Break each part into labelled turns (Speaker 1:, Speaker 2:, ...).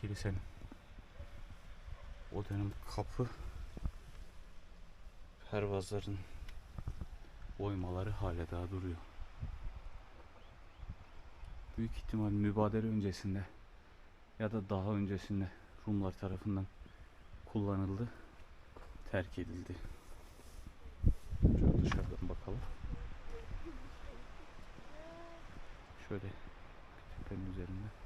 Speaker 1: kilisenin. O dönem kapı pervazların oymaları hala daha duruyor. Büyük ihtimal mübadele öncesinde ya da daha öncesinde Rumlar tarafından kullanıldı, terk edildi. Şöyle dışarıdan bakalım. Şöyle tepenin üzerinde.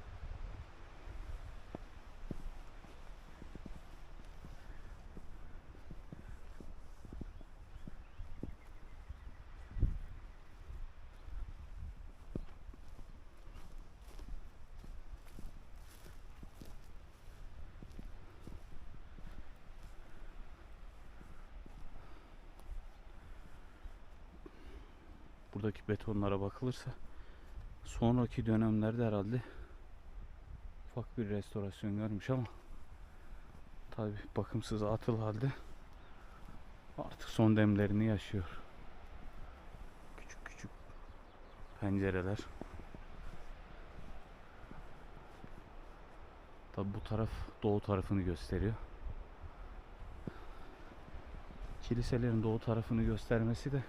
Speaker 1: Buradaki betonlara bakılırsa sonraki dönemlerde herhalde ufak bir restorasyon görmüş ama tabi bakımsız atıl halde artık son demlerini yaşıyor. Küçük küçük pencereler. Tabi bu taraf doğu tarafını gösteriyor. Kiliselerin doğu tarafını göstermesi de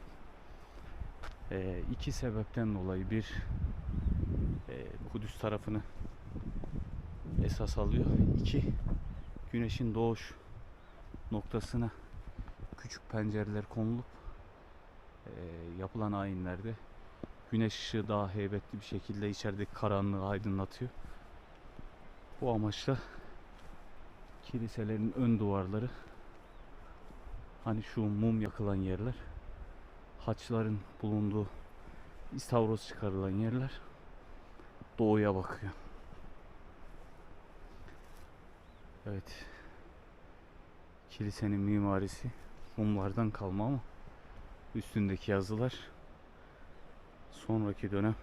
Speaker 1: ee, iki sebepten dolayı bir e, Kudüs tarafını esas alıyor. İki güneşin doğuş noktasına küçük pencereler konulup e, yapılan ayinlerde güneş ışığı daha heybetli bir şekilde içerideki karanlığı aydınlatıyor. Bu amaçla kiliselerin ön duvarları hani şu mum yakılan yerler haçların bulunduğu istavroz çıkarılan yerler doğuya bakıyor. Evet. Kilisenin mimarisi Rumlardan kalma ama üstündeki yazılar sonraki dönem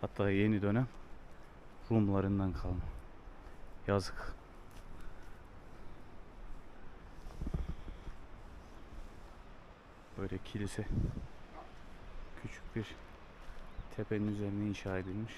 Speaker 1: hatta yeni dönem Rumlarından kalma. Yazık. Böyle kilise küçük bir tepenin üzerine inşa edilmiş.